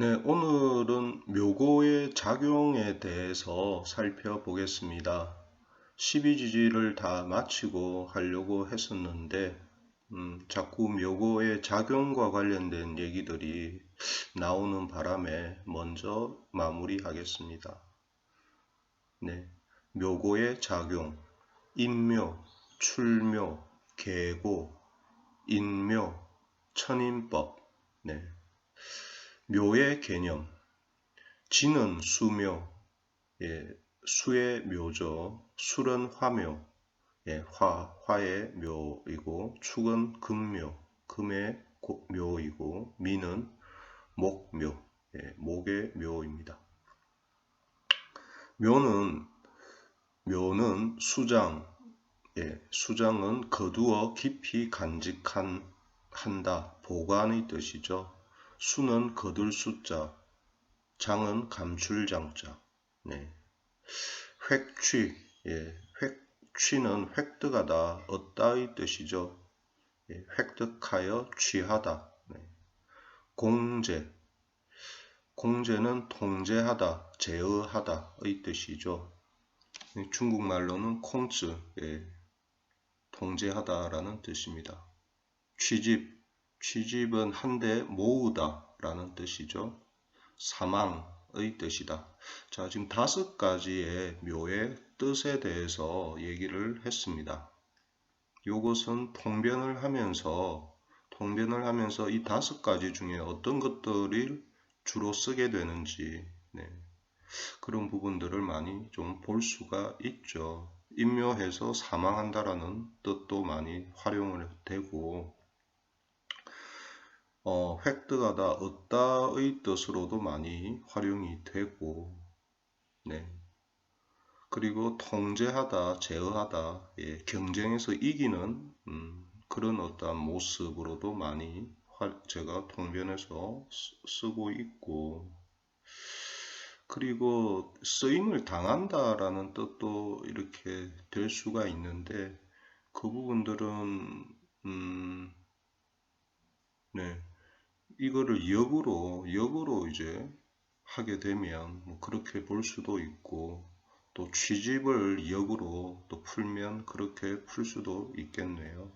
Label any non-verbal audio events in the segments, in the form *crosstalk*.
네, 오늘은 묘고의 작용에 대해서 살펴보겠습니다. 12지지를 다 마치고 하려고 했었는데 음, 자꾸 묘고의 작용과 관련된 얘기들이 나오는 바람에 먼저 마무리하겠습니다. 네, 묘고의 작용, 인묘, 출묘, 계고, 인묘, 천인법, 네. 묘의 개념. 지는 수묘, 예, 수의 묘죠. 술은 화묘, 예, 화, 화의 묘이고, 축은 금묘, 금의 묘이고, 미는 목묘, 예, 목의 묘입니다. 묘는, 묘는 수장, 예, 수장은 거두어 깊이 간직한, 한다, 보관의 뜻이죠. 수는 거둘 숫자, 장은 감출 장자. 네. 획취, 예, 획취는 획득하다, 얻다의 뜻이죠. 예, 획득하여 취하다. 네. 공제, 공제는 통제하다, 제어하다의 뜻이죠. 중국말로는 콩츠, 예, 통제하다라는 뜻입니다. 취집, 취집은 한데 모으다 라는 뜻이죠. 사망의 뜻이다. 자, 지금 다섯 가지의 묘의 뜻에 대해서 얘기를 했습니다. 이것은 통변을 하면서 통변을 하면서 이 다섯 가지 중에 어떤 것들을 주로 쓰게 되는지 네. 그런 부분들을 많이 좀 볼 수가 있죠. 임묘해서 사망한다라는 뜻도 많이 활용을 되고 어, 획득하다, 얻다의 뜻으로도 많이 활용이 되고, 네. 그리고 통제하다, 제어하다, 예, 경쟁에서 이기는 음, 그런 어떤 모습으로도 많이 제가 통변해서 쓰 고 있고, 그리고 쓰임을 당한다라는 뜻도 이렇게 될 수가 있는데, 그 부분들은, 음, 네. 이거를 역으로 역으로 이제 하게 되면 뭐 그렇게 볼 수도 있고 또 취집을 역으로 또 풀면 그렇게 풀 수도 있겠네요.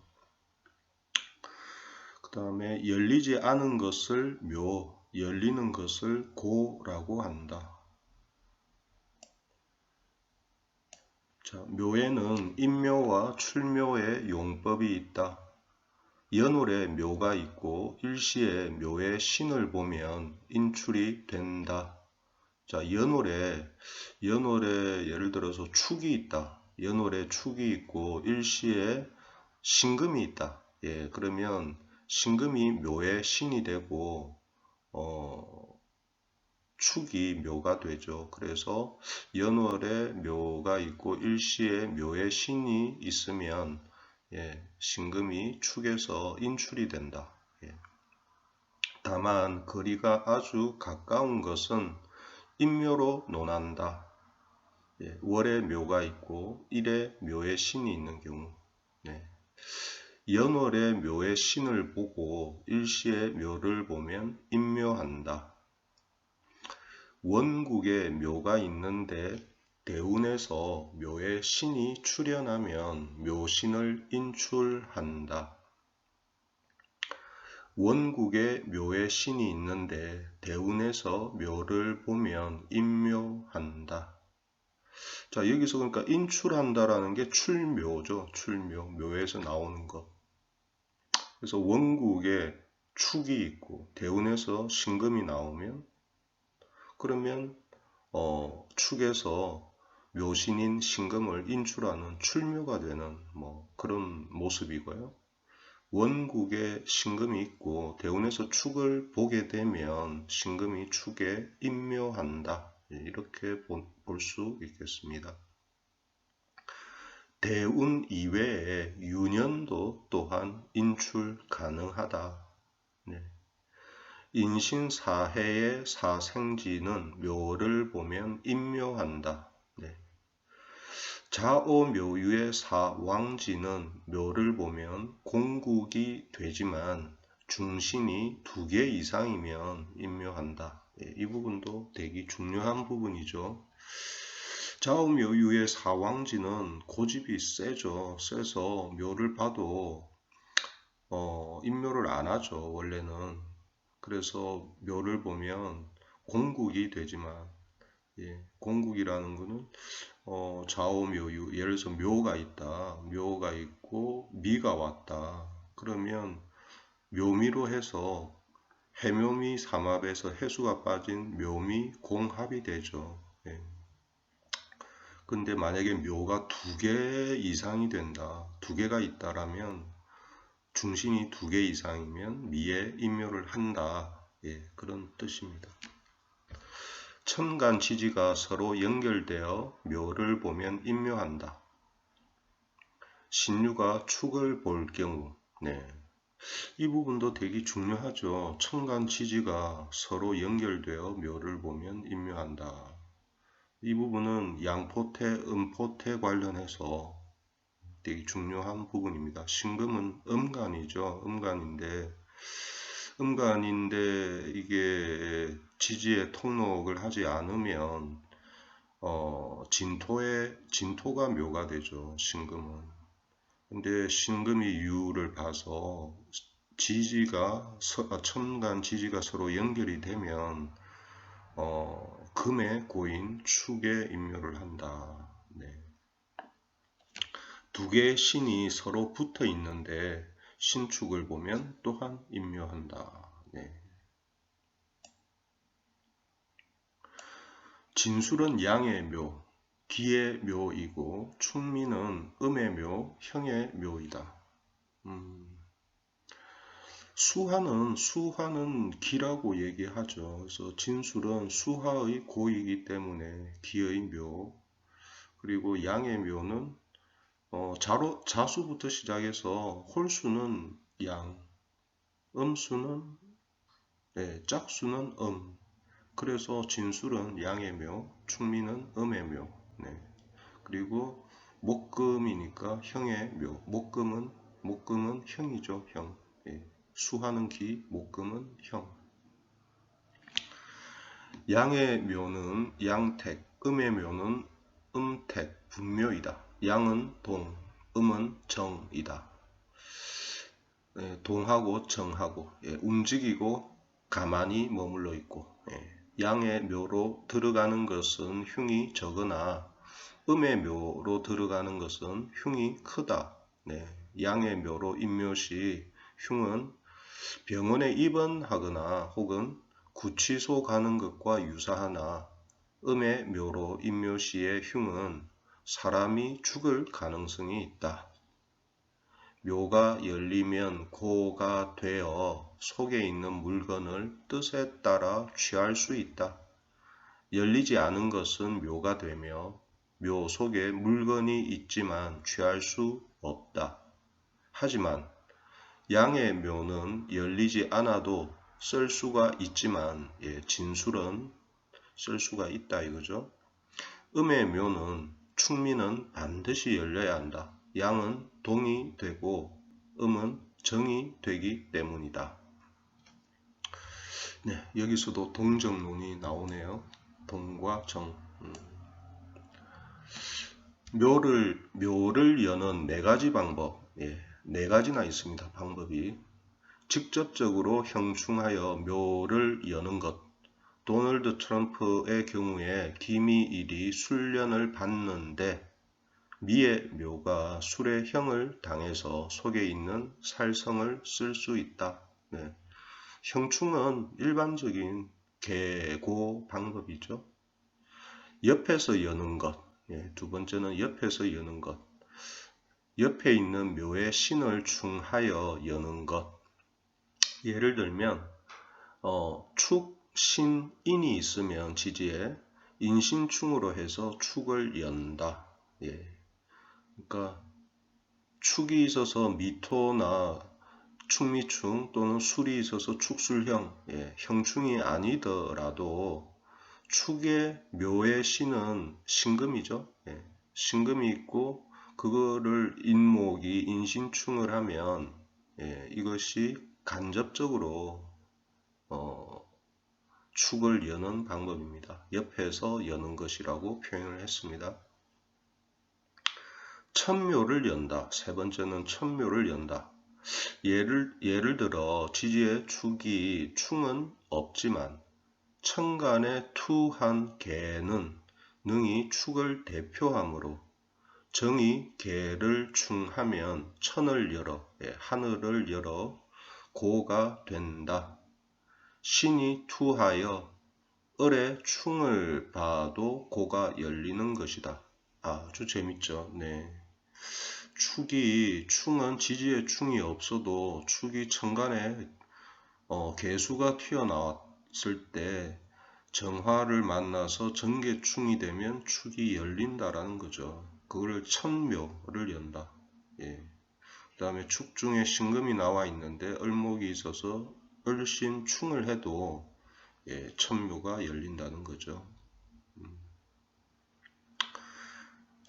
그 다음에 열리지 않은 것을 묘, 열리는 것을 고라고 한다. 자, 묘에는 인묘와 출묘의 용법이 있다. 연월에 묘가 있고 일시에 묘의 신을 보면 인출이 된다. 자, 연월에 연월에 예를 들어서 축이 있다. 연월에 축이 있고 일시에 신금이 있다. 예, 그러면 신금이 묘의 신이 되고 어, 축이 묘가 되죠. 그래서 연월에 묘가 있고 일시에 묘의 신이 있으면 예, 신금이 축에서 인출이 된다. 예. 다만 거리가 아주 가까운 것은 인묘로 논한다. 예, 월에 묘가 있고 일에 묘의 신이 있는 경우 네. 연월에 묘의 신을 보고 일시에 묘를 보면 인묘한다. 원국에 묘가 있는데 대운에서 묘의 신이 출현하면 묘신을 인출한다. 원국에 묘의 신이 있는데 대운에서 묘를 보면 인묘한다. 자 여기서 그러니까 인출한다라는 게 출묘죠. 출묘 묘에서 나오는 것. 그래서 원국에 축이 있고 대운에서 신금이 나오면 그러면 어, 축에서 묘신인 신금을 인출하는 출묘가 되는 뭐 그런 모습이고요. 원국에 신금이 있고 대운에서 축을 보게 되면 신금이 축에 인묘한다. 예, 이렇게 볼 수 있겠습니다. 대운 이외에 유년도 또한 인출 가능하다. 네. 인신사해의 사생지는 묘를 보면 인묘한다. 자오묘유의 사왕지는 묘를 보면 공국이 되지만 중신이 두 개 이상이면 인묘한다. 예, 이 부분도 되게 중요한 부분이죠. 자오묘유의 사왕지는 고집이 세죠. 세서 묘를 봐도 어, 인묘를 안 하죠. 원래는. 그래서 묘를 보면 공국이 되지만 예, 공국이라는 것은 어, 좌우묘유 예를 들어서 묘가 있다. 묘가 있고 미가 왔다. 그러면 묘미로 해서 해묘미 삼합에서 해수가 빠진 묘미 공합이 되죠. 예. 근데 만약에 묘가 두 개 이상이 된다. 두 개가 있다라면 중심이 두 개 이상이면 미에 인묘를 한다. 예, 그런 뜻입니다. 천간 지지가 서로 연결되어 묘를 보면 인묘한다. 신유가 축을 볼 경우, 네. 이 부분도 되게 중요하죠. 천간 지지가 서로 연결되어 묘를 보면 인묘한다. 이 부분은 양포태, 음포태 관련해서 되게 중요한 부분입니다. 신금은 음간이죠. 음간인데 음간인데 이게 지지에 통록을 하지 않으면 어, 진토에 진토가 묘가 되죠. 신금은. 근데 신금이 유를 봐서 지지가 아, 천간 지지가 서로 연결이 되면 어, 금의 고인 축에 임묘를 한다. 네. 두 개의 신이 서로 붙어 있는데 신축을 보면 또한 임묘한다. 네. 진술은 양의 묘, 기의 묘이고 충미는 음의 묘, 형의 묘이다. 음, 수화는 수화는 기라고 얘기하죠. 그래서 진술은 수화의 고이기 때문에 기의 묘, 그리고 양의 묘는 어, 자로, 자수부터 시작해서 홀수는 양, 음수는 네, 짝수는 음. 그래서 진술은 양의 묘, 충미는 음의 묘. 네. 그리고 목금이니까 형의 묘. 목금은 목금은 형이죠, 형. 예. 수하는 기, 목금은 형. 양의 묘는 양택, 음의 묘는 음택, 분묘이다. 양은 동, 음은 정이다. 예, 동하고 정하고 예, 움직이고 가만히 머물러 있고 예, 양의 묘로 들어가는 것은 흉이 적으나 음의 묘로 들어가는 것은 흉이 크다. 네, 양의 묘로 임묘시 흉은 병원에 입원하거나 혹은 구치소 가는 것과 유사하나 음의 묘로 임묘시의 흉은 사람이 죽을 가능성이 있다. 묘가 열리면 고가 되어 속에 있는 물건을 뜻에 따라 취할 수 있다. 열리지 않은 것은 묘가 되며 묘 속에 물건이 있지만 취할 수 없다. 하지만 양의 묘는 열리지 않아도 쓸 수가 있지만 예, 진술은 쓸 수가 있다 이거죠. 음의 묘는 충미는 반드시 열려야 한다. 양은 동이 되고 음은 정이 되기 때문이다. 네, 여기서도 동정론이 나오네요. 동과 정. 음. 묘를 묘를 여는 네 가지 방법. 예, 네 가지나 있습니다. 방법이 직접적으로 형충하여 묘를 여는 것. 도널드 트럼프의 경우에 기미일이 술련을 받는데 미의 묘가 술의 형을 당해서 속에 있는 살성을 쓸 수 있다. 네. 형충은 일반적인 계고 방법이죠. 옆에서 여는 것. 네. 두 번째는 옆에서 여는 것. 옆에 있는 묘의 신을 충하여 여는 것. 예를 들면 어, 축, 신, 인이 있으면 지지에 인신충으로 해서 축을 연다. 예. 그러니까 축이 있어서 미토나 축미충 또는 술이 있어서 축술형, 예. 형충이 아니더라도 축의 묘의 신은 신금이죠. 예. 신금이 있고 그거를 인목이 인신충을 하면 예. 이것이 간접적으로 어, 축을 여는 방법입니다. 옆에서 여는 것이라고 표현을 했습니다. 천묘를 연다. 세 번째는 천묘를 연다. 예를, 예를 들어 지지의 축이 충은 없지만 천간에 투한 개는 능히 축을 대표하므로 정이 개를 충하면 천을 열어 예, 하늘을 열어 고가 된다. 신이 투하여 을의 충을 봐도 고가 열리는 것이다. 아주 재밌죠. 네. 축이 충은 지지의 충이 없어도 축이 천간에 어, 개수가 튀어나왔을 때 정화를 만나서 전개충이 되면 축이 열린다라는 거죠. 그거를 천묘를 연다. 예. 그 다음에 축 중에 신금이 나와 있는데 을목이 있어서 을신 충을 해도 예, 천묘가 열린다는 거죠. 음.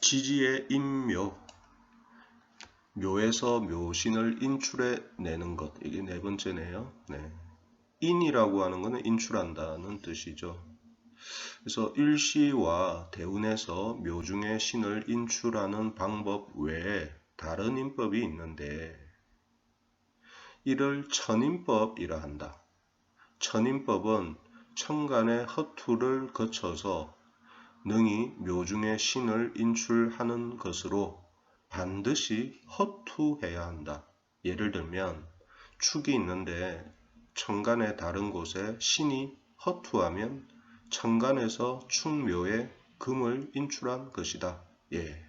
지지의 인묘 묘에서 묘신을 인출해 내는 것 이게 네 번째네요. 네. 인이라고 하는 것은 인출한다는 뜻이죠. 그래서 일시와 대운에서 묘중의 신을 인출하는 방법 외에 다른 인법이 있는데 이를 천인법이라 한다. 천인법은 천간의 허투를 거쳐서 능히 묘중의 신을 인출하는 것으로 반드시 허투해야 한다. 예를 들면 축이 있는데 천간의 다른 곳에 신이 허투하면 천간에서 충묘에 금을 인출한 것이다. 예.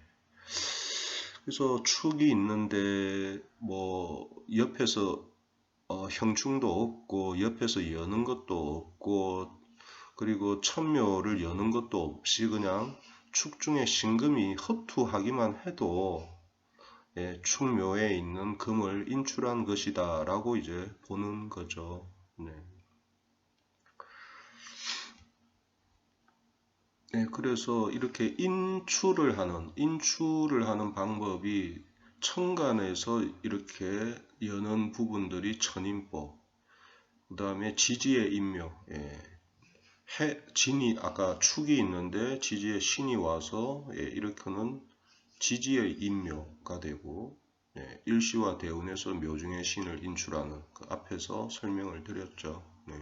그래서 축이 있는데 뭐 옆에서 어, 형충도 없고 옆에서 여는 것도 없고 그리고 천묘를 여는 것도 없이 그냥 축 중에 신금이 허투하기만 해도 예, 충묘에 있는 금을 인출한 것이다 라고 이제 보는 거죠. 네. 네, 그래서 이렇게 인출을 하는 인출을 하는 방법이 천간에서 이렇게 여는 부분들이 천인법, 그 다음에 지지의 인묘, 예. 해, 진이 아까 축이 있는데 지지의 신이 와서 예, 이렇게는 지지의 인묘가 되고 예, 일시와 대운에서 묘중의 신을 인출하는 그 앞에서 설명을 드렸죠. 네.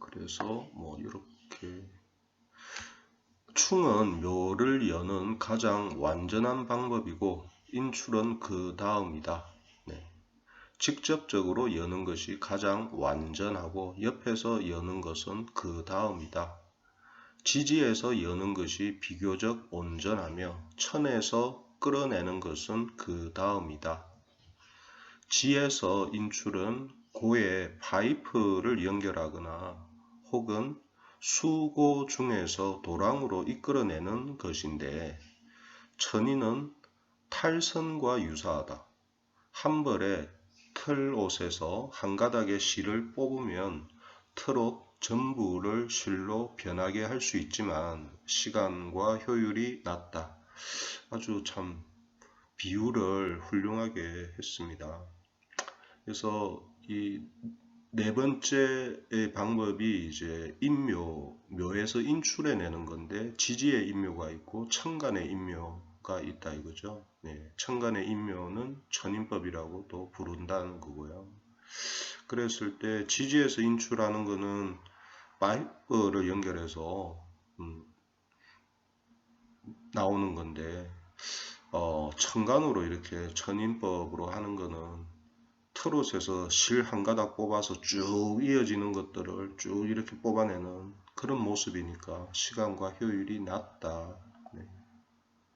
그래서 뭐 이렇게 충은 묘를 여는 가장 완전한 방법이고 인출은 그 다음이다. 네. 직접적으로 여는 것이 가장 완전하고 옆에서 여는 것은 그 다음이다. 지지에서 여는 것이 비교적 온전하며 천에서 끌어내는 것은 그 다음이다. 지에서 인출은 고에 파이프를 연결하거나 혹은 수고 중에서 도랑으로 이끌어내는 것인데 천인은 탈선과 유사하다. 한 벌에 틀옷에서 한 가닥의 실을 뽑으면 틀옷 전부를 실로 변하게 할 수 있지만 시간과 효율이 낮다. 아주 참 비유를 훌륭하게 했습니다. 그래서 이 네 번째의 방법이 이제 인묘, 묘에서 인출해 내는 건데 지지의 인묘가 있고 천간의 인묘가 있다 이거죠. 네, 천간의 인묘는 천인법이라고 또 부른다는 거고요. 그랬을 때 지지에서 인출하는 거는 파이프를 연결해서 음, 나오는 건데 어, 천간으로 이렇게 천인법으로 하는 거는 트롯에서 실 한 가닥 뽑아서 쭉 이어지는 것들을 쭉 이렇게 뽑아내는 그런 모습이니까 시간과 효율이 낮다. 네.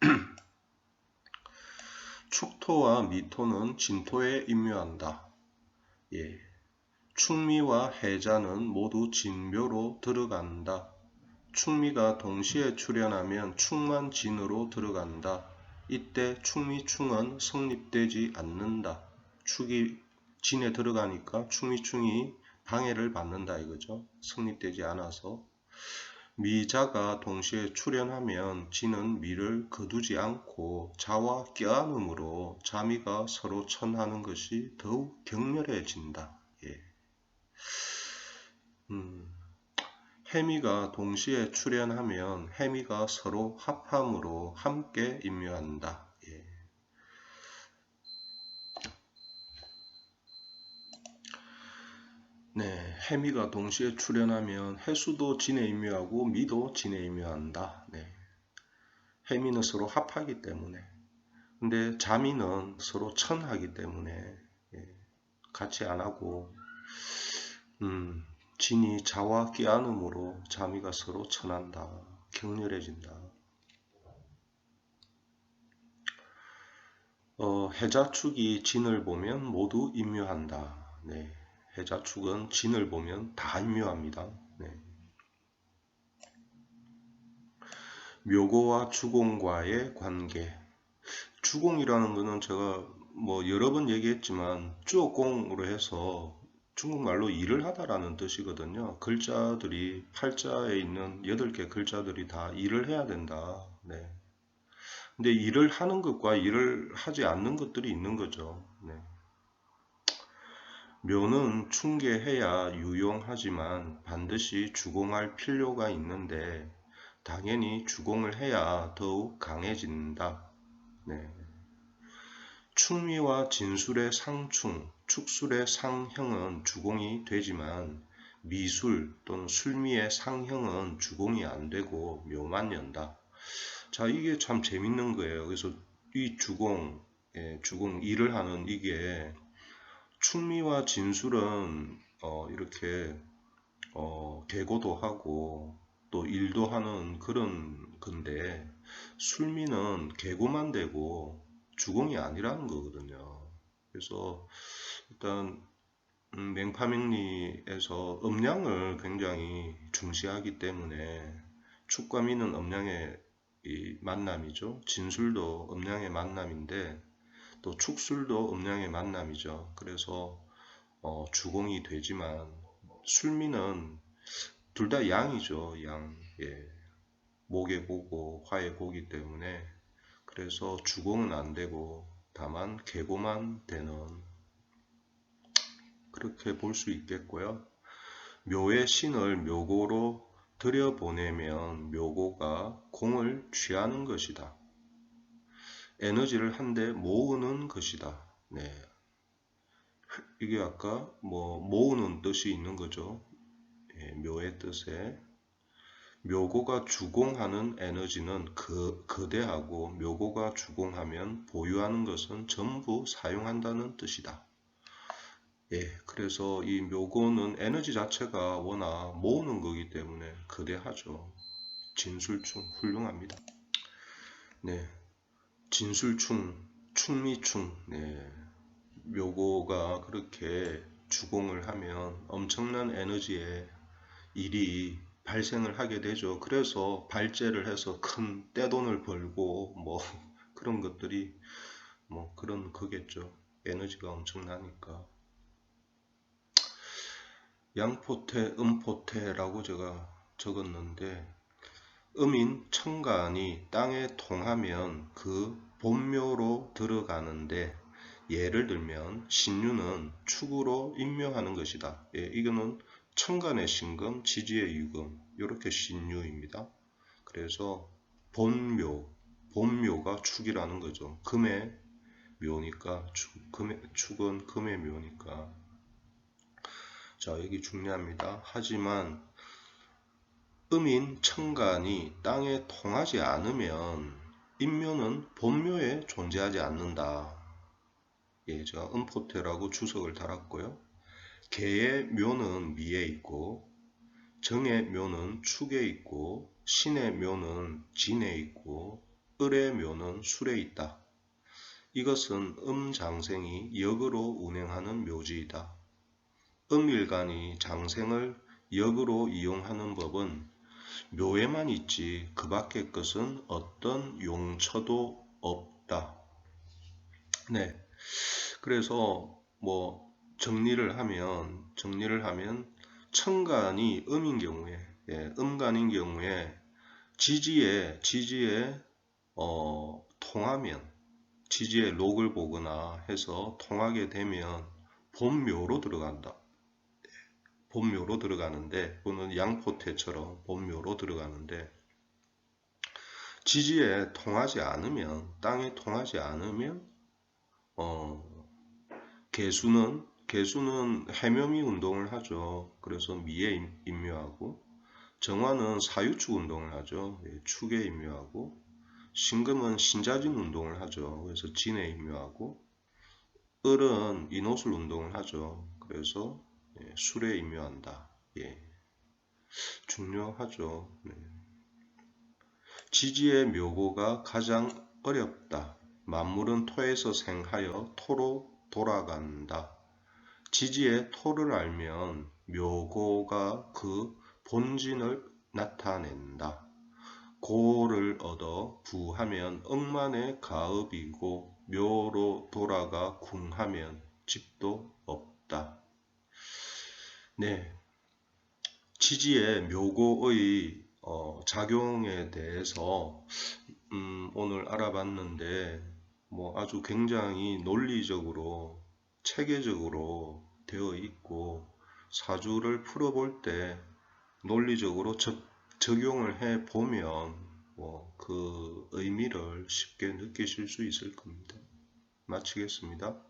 *clears throat* 축토와 미토는 진토에 임묘한다. 예. 충미와 해자는 모두 진묘로 들어간다. 충미가 동시에 출현하면 충만 진으로 들어간다. 이때 충미충은 성립되지 않는다. 축이 진에 들어가니까 충미충이 방해를 받는다 이거죠. 성립되지 않아서 미자가 동시에 출현하면 진은 미를 거두지 않고 자와 껴안음으로 자미가 서로 천하는 것이 더욱 격렬해진다. 예. 음, 해미가 동시에 출현하면 해미가 서로 합함으로 함께 임묘한다. 예. 네, 해미가 동시에 출현하면 해수도 진에 임묘하고 미도 진에 임묘한다. 네. 해미는 서로 합하기 때문에 근데 자미는 서로 천하기 때문에 예, 같이 안 하고 음, 진이 자와 끼안음으로 자미가 서로 천한다. 격렬해진다. 어, 해자축이 진을 보면 모두 임묘한다. 네. 해자축은 진을 보면 다 임묘합니다. 네. 묘고와 주공과의 관계. 주공이라는 것은 제가 뭐 여러 번 얘기했지만 주어공으로 해서 중국말로 일을 하다라는 뜻이거든요. 글자들이 팔자에 있는 8개 글자들이 다 일을 해야 된다. 네. 근데 일을 하는 것과 일을 하지 않는 것들이 있는 거죠. 네. 묘는 충계해야 유용하지만 반드시 주공할 필요가 있는데 당연히 주공을 해야 더욱 강해진다. 네. 충미와 진술의 상충, 축술의 상형은 주공이 되지만 미술 또는 술미의 상형은 주공이 안 되고 묘만 연다. 자, 이게 참 재밌는 거예요. 그래서 이 주공, 예, 주공 일을 하는 이게 충미와 진술은 어, 이렇게 어, 개고도 하고 또 일도 하는 그런 건데 술미는 개고만 되고 주공이 아니라는 거거든요. 그래서 일단 음, 맹파명리에서 음량을 굉장히 중시하기 때문에 축과 미는 음량의 만남이죠. 진술도 음량의 만남인데 또 축술도 음량의 만남이죠. 그래서 어, 주공이 되지만 술미는 둘 다 양이죠. 양. 예. 목의 고고 화의 고기 때문에 그래서 주공은 안 되고 다만 계고만 되는 그렇게 볼 수 있겠고요. 묘의 신을 묘고로 들여보내면 묘고가 공을 취하는 것이다. 에너지를 한데 모으는 것이다. 네. 이게 아까 뭐 모으는 뜻이 있는 거죠. 예, 묘의 뜻에 묘고가 주공하는 에너지는 그, 거대하고 묘고가 주공하면 보유하는 것은 전부 사용한다는 뜻이다. 예, 그래서 이 묘고는 에너지 자체가 워낙 모으는 거기 때문에 거대하죠. 진술충 훌륭합니다. 네, 진술충, 충미충, 네, 묘고가 그렇게 주공을 하면 엄청난 에너지의 일이 발생을 하게 되죠. 그래서 발제를 해서 큰 떼돈을 벌고 뭐 *laughs* 그런 것들이 뭐 그런 거겠죠. 에너지가 엄청나니까. 양포태, 음포태라고 제가 적었는데 음인 청간이 땅에 통하면 그 본묘로 들어가는데 예를 들면 신유는 축으로 임명하는 것이다. 예, 이거는 천간의 신금, 지지의 유금 이렇게 신유입니다. 그래서 본묘, 본묘가 축이라는 거죠. 금의 묘니까 축, 금의, 축은 금의 묘니까 자 여기 중요합니다. 하지만 음인 천간이 땅에 통하지 않으면 인묘는 본묘에 존재하지 않는다. 예, 제가 음포테라고 주석을 달았고요. 개의 묘는 미에 있고 정의 묘는 축에 있고 신의 묘는 진에 있고 을의 묘는 술에 있다. 이것은 음장생이 역으로 운행하는 묘지이다. 음일간이 장생을 역으로 이용하는 법은 묘에만 있지 그 밖의 것은 어떤 용처도 없다. 네. 그래서 뭐 정리를 하면 정리를 하면 천간이 음인 경우에 예, 음간인 경우에 지지에 지지에 어, 통하면 지지에 록을 보거나 해서 통하게 되면 본묘로 들어간다. 본묘로 들어가는데 또는 양포태처럼 본묘로 들어가는데 지지에 통하지 않으면 땅에 통하지 않으면 어, 개수는 개수는 해묘미 운동을 하죠. 그래서 미에 임- 임묘하고 정화는 사유축 운동을 하죠. 예, 축에 임묘하고 신금은 신자진 운동을 하죠. 그래서 진에 임묘하고 을은 인호술 운동을 하죠. 그래서 예, 술에 임묘한다. 예, 중요하죠. 네. 지지의 묘고가 가장 어렵다. 만물은 토에서 생하여 토로 돌아간다. 지지의 토를 알면 묘고가 그 본진을 나타낸다. 고를 얻어 부하면 억만의 가업이고 묘로 돌아가 궁하면 집도 없다. 네. 지지의 묘고의 어, 작용에 대해서 음, 오늘 알아봤는데 뭐 아주 굉장히 논리적으로 체계적으로 되어 있고 사주를 풀어볼 때 논리적으로 적, 적용을 해 보면 뭐 그 의미를 쉽게 느끼실 수 있을 겁니다. 마치겠습니다.